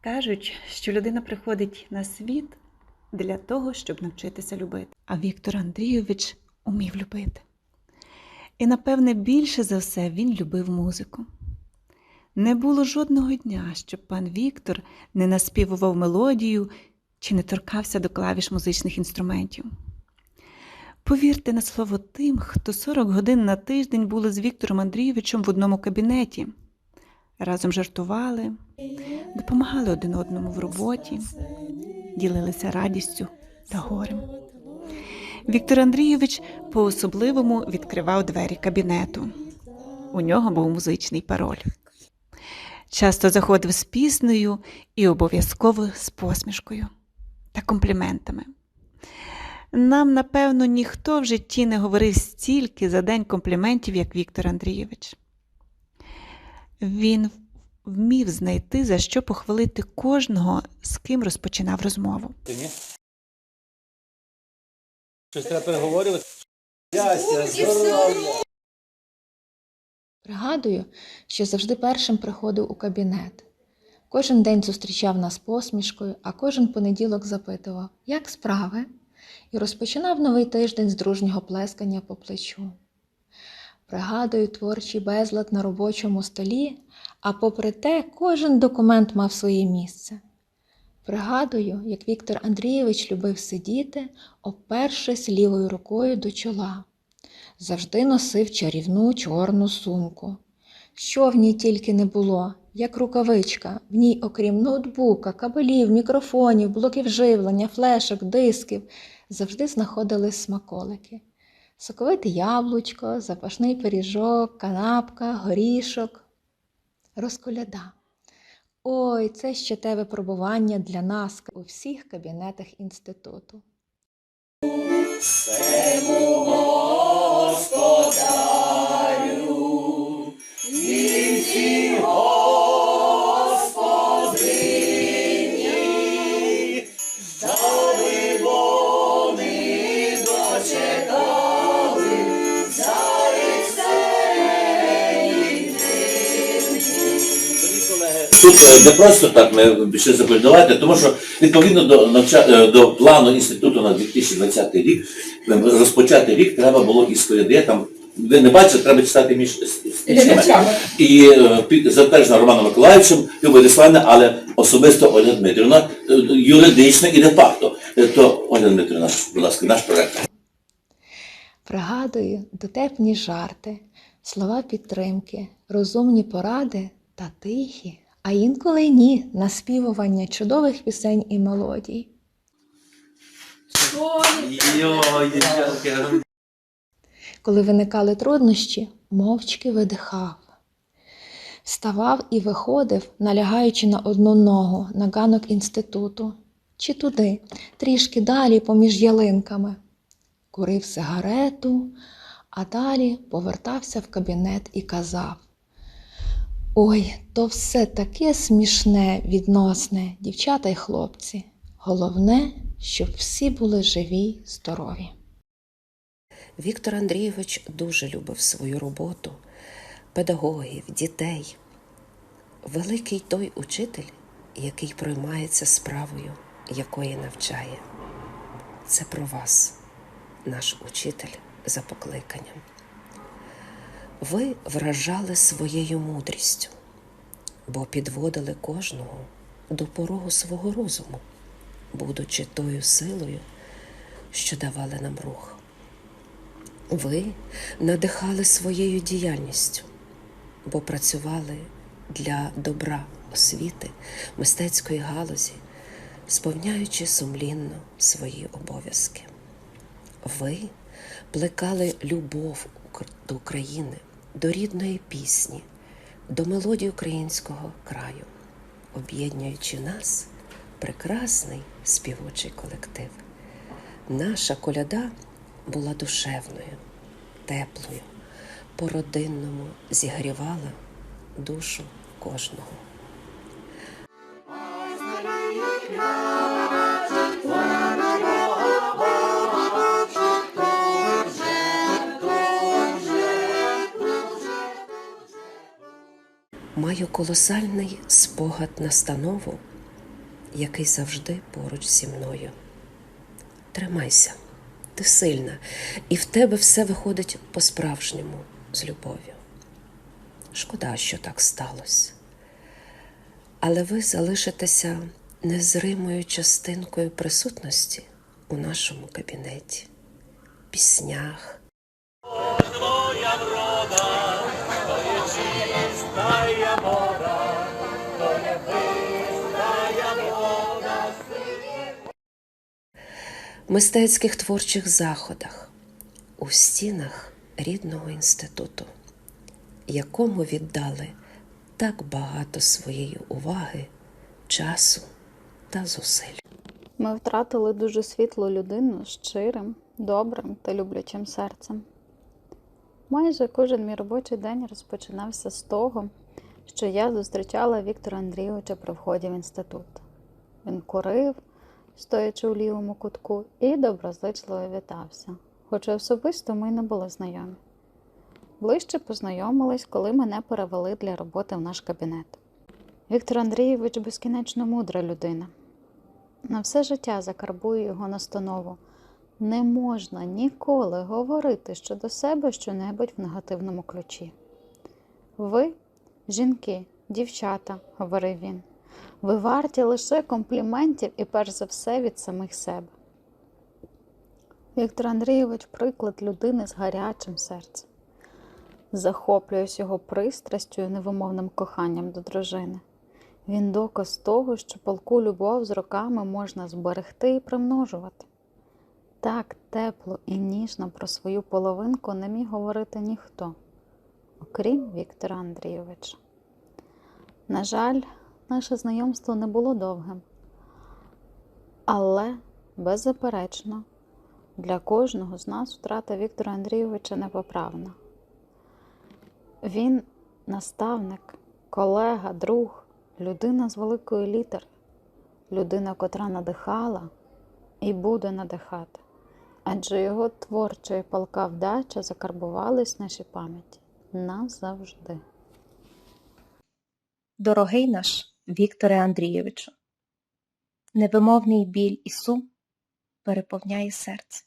Кажуть, що людина приходить на світ для того, щоб навчитися любити. А Віктор Андрійович умів любити. І, напевне, більше за все він любив музику. Не було жодного дня, щоб пан Віктор не наспівував мелодію чи не торкався до клавіш музичних інструментів. Повірте на слово тим, хто 40 годин на тиждень були з Віктором Андрійовичем в одному кабінеті, разом жартували, допомагали один одному в роботі, ділилися радістю та горем. Віктор Андрійович по-особливому відкривав двері кабінету. У нього був музичний пароль. Часто заходив з піснею і обов'язково з посмішкою та компліментами. Нам, напевно, ніхто в житті не говорив стільки за день компліментів, як Віктор Андрійович. Він вмів знайти, за що похвалити кожного, з ким розпочинав розмову. Щось треба переговорювати. Здоров'я. Пригадую, що завжди першим приходив у кабінет. Кожен день зустрічав нас посмішкою, а кожен понеділок запитував, як справи, і розпочинав новий тиждень з дружнього плескання по плечу. Пригадую творчий безлад на робочому столі, а попри те, кожен документ мав своє місце. Пригадую, як Віктор Андрійович любив сидіти, опершись лівою рукою до чола завжди носив чарівну чорну сумку. Що в ній тільки не було, як рукавичка, в ній, окрім ноутбука, кабелів, мікрофонів, блоків живлення, флешок, дисків, завжди знаходились смаколики. Соковите яблучко, запашний пиріжок, канапка, горішок, розколяда. Ой, це ще те випробування для нас у всіх кабінетах інституту. Тут не просто так ми пішли заколядувати, тому що відповідно до, навча... е, до плану інституту на 2020 рік, е, розпочати рік треба було із коляди. Там, ви не бачите, треба читати між стрічками. І е, затверджено Романом Миколаївичем, Любою Диславна, але особисто Ольга Дмитрівна, юридично і де-факто. Е, То Ольга Дмитрівна, будь ласка, наш проект. Пригадую дотепні жарти, слова підтримки, розумні поради та тихі, а інколи ні, наспівування чудових пісень і мелодій. Коли виникали труднощі, мовчки видихав. Вставав і виходив, налягаючи на одну ногу на ганок інституту, чи туди, трішки далі поміж ялинками. Курив сигарету, а далі повертався в кабінет і казав: Ой, то все таке смішне, відносне, дівчата й хлопці. Головне, щоб всі були живі, здорові. Віктор Андрійович дуже любив свою роботу, педагогів, дітей. Великий той учитель, який проймається справою, якої навчає. Це про вас, наш учитель за покликанням. Ви вражали своєю мудрістю, бо підводили кожного до порогу свого розуму, будучи тою силою, що давали нам рух. Ви надихали своєю діяльністю, бо працювали для добра освіти, мистецької галузі, сповняючи сумлінно свої обов'язки. Ви плекали любов до України, до рідної пісні, до мелодії українського краю, об'єднуючи нас прекрасний співочий колектив. Наша коляда була душевною, теплою, по-родинному зігрівала душу кожного. Маю колосальний спогад настанову який завжди поруч зі мною. Тримайся, ти сильна, і в тебе все виходить по-справжньому з любов'ю. Шкода, що так сталося. Але ви залишитеся незримою частинкою присутності у нашому кабінеті, піснях, мистецьких творчих заходах, у стінах рідного інституту, якому віддали так багато своєї уваги, часу та зусиль. Ми втратили дуже світлу людину з щирим, добрим та люблячим серцем. Майже кожен мій робочий день розпочинався з того, що я зустрічала Віктора Андрійовича при вході в інститут. Він курив, стоячи у лівому кутку, і доброзичливо вітався, хоча особисто ми не були знайомі. Ближче познайомились, коли мене перевели для роботи в наш кабінет. Віктор Андрійович безкінечно мудра людина. На все життя закарбую його настанову. Не можна ніколи говорити щодо себе щонебудь в негативному ключі. Ви, жінки, дівчата, говорив він, ви варті лише компліментів і перш за все від самих себе. Віктор Андрійович приклад людини з гарячим серцем. Захоплююсь його пристрастю і невимовним коханням до дружини. Він доказ того, що палку любов з роками можна зберегти і примножувати. Так тепло і ніжно про свою половинку не міг говорити ніхто, окрім Віктора Андрійовича. На жаль, наше знайомство не було довгим, але, беззаперечно, для кожного з нас втрата Віктора Андрійовича непоправна. Він наставник, колега, друг, людина з великої літери, людина, котра надихала і буде надихати, адже його творча і палка вдача закарбувались в нашій пам'яті назавжди. Дорогий наш Вікторе Андрійовичу, невимовний біль і сум переповняє серце.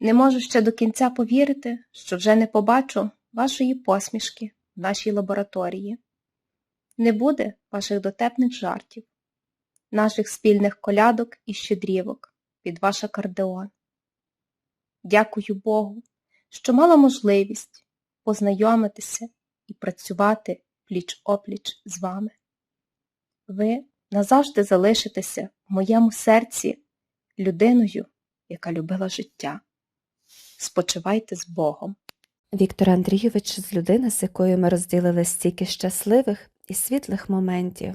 Не можу ще до кінця повірити, що вже не побачу вашої посмішки в нашій лабораторії. Не буде ваших дотепних жартів, наших спільних колядок і щедрівок під ваш акордеон. Дякую Богу, що мала можливість познайомитися і працювати пліч-опліч з вами. Ви назавжди залишитеся в моєму серці людиною, яка любила життя. Спочивайте з Богом. Віктор Андрійович з людини, з якою ми розділили стільки щасливих і світлих моментів.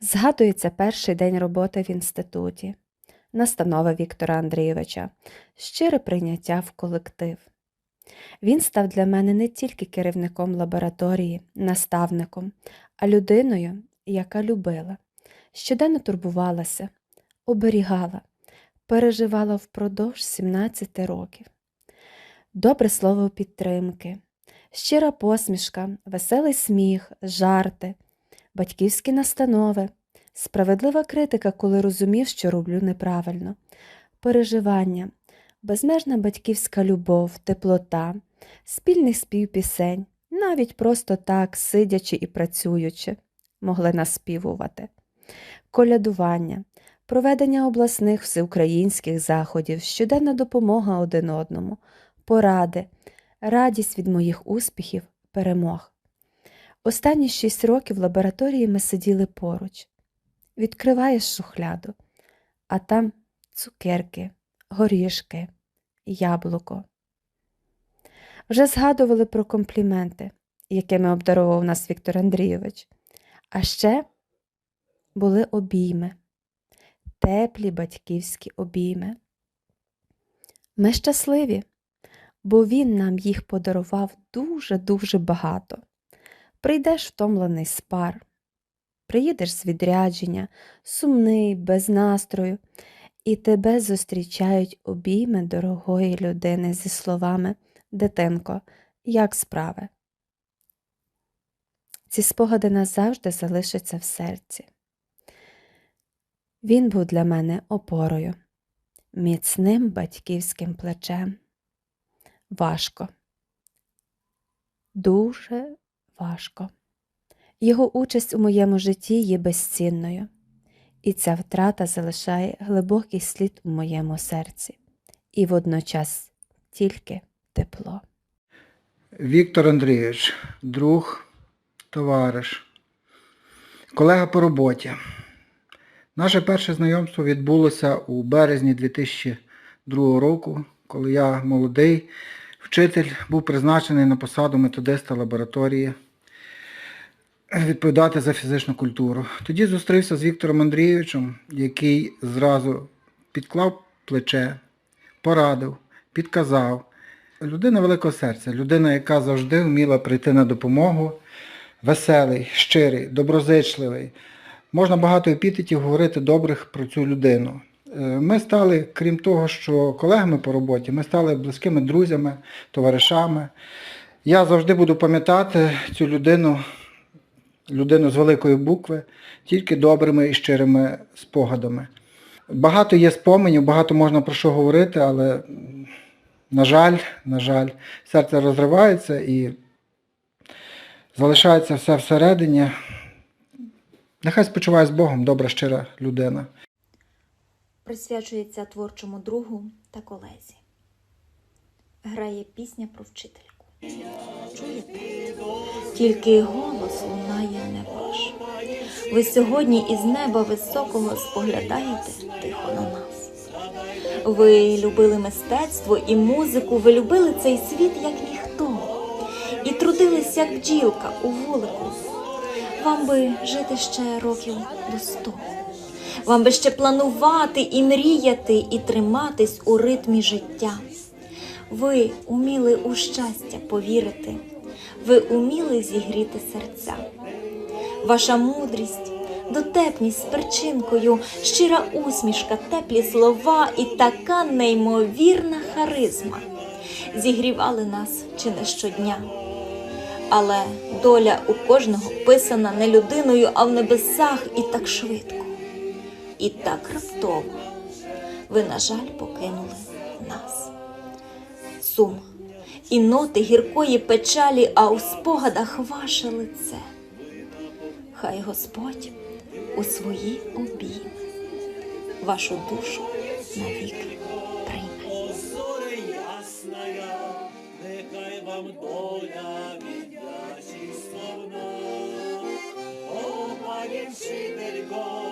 Згадується перший день роботи в інституті, настанова Віктора Андрійовича, щире прийняття в колектив. Він став для мене не тільки керівником лабораторії, наставником, а людиною, яка любила, щоденно турбувалася, оберігала, переживала впродовж 17 років. Добре слово підтримки, щира посмішка, веселий сміх, жарти, батьківські настанови, справедлива критика, коли розумів, що роблю неправильно, переживання, безмежна батьківська любов, теплота, спільний спів пісень, навіть просто так, сидячи і працюючи, могли наспівувати, колядування, проведення обласних всеукраїнських заходів, щоденна допомога один одному, поради, радість від моїх успіхів, перемог. Останні шість років в лабораторії ми сиділи поруч. Відкриваєш шухляду, а там цукерки, горішки, яблуко. Вже згадували про компліменти, якими обдарував нас Віктор Андрійович. А ще були обійми, теплі батьківські обійми. Ми щасливі, бо він нам їх подарував дуже-дуже багато. Прийдеш втомлений з пар, приїдеш з відрядження, сумний, без настрою, і тебе зустрічають обійми дорогої людини зі словами Дитинко, як справи? Ці спогади назавжди залишаться в серці. Він був для мене опорою, міцним батьківським плечем. Важко. Дуже важко. Його участь у моєму житті є безцінною, і ця втрата залишає глибокий слід у моєму серці, і водночас тільки тепло. Віктор Андрійович, друг, товариш, колега по роботі. Наше перше знайомство відбулося у березні 2002 року, коли я молодий вчитель був призначений на посаду методиста лабораторії відповідати за фізичну культуру. Тоді зустрівся з Віктором Андрійовичем, який зразу підклав плече, порадив, підказав. Людина великого серця, людина, яка завжди вміла прийти на допомогу, веселий, щирий, доброзичливий. Можна багато епітетів говорити добрих про цю людину. Е, Ми стали, крім того, що колегами по роботі, ми стали близькими друзями, товаришами. Я завжди буду пам'ятати цю людину, людину з великої букви, тільки добрими і щирими спогадами. Багато є споменів, багато можна про що говорити, але на жаль, на жаль, серце розривається і залишається все всередині. Нехай спочиває з Богом, добра, щира людина. присвячується творчому другу та колезі. Грає пісня про вчительку. Чуєте? Тільки голос лунає не ваш. Ви сьогодні із неба високого споглядаєте тихо на нас. Ви любили мистецтво і музику, ви любили цей світ як як бджілка у вулику. Вам би жити ще років до сто. Вам би ще планувати і мріяти, і триматись у ритмі життя. Ви уміли у щастя повірити, ви уміли зігріти серця. Ваша мудрість, дотепність з перчинкою, щира усмішка, теплі слова і така неймовірна харизма зігрівали нас чи не щодня. Але доля у кожного писана не людиною, а в небесах і так швидко. І так раптово ви, на жаль, покинули нас. Сум і ноти гіркої печалі, а у спогадах ваше лице. Хай Господь у свої обійми вашу душу навіки прийме. нехай вам доля se vergonha.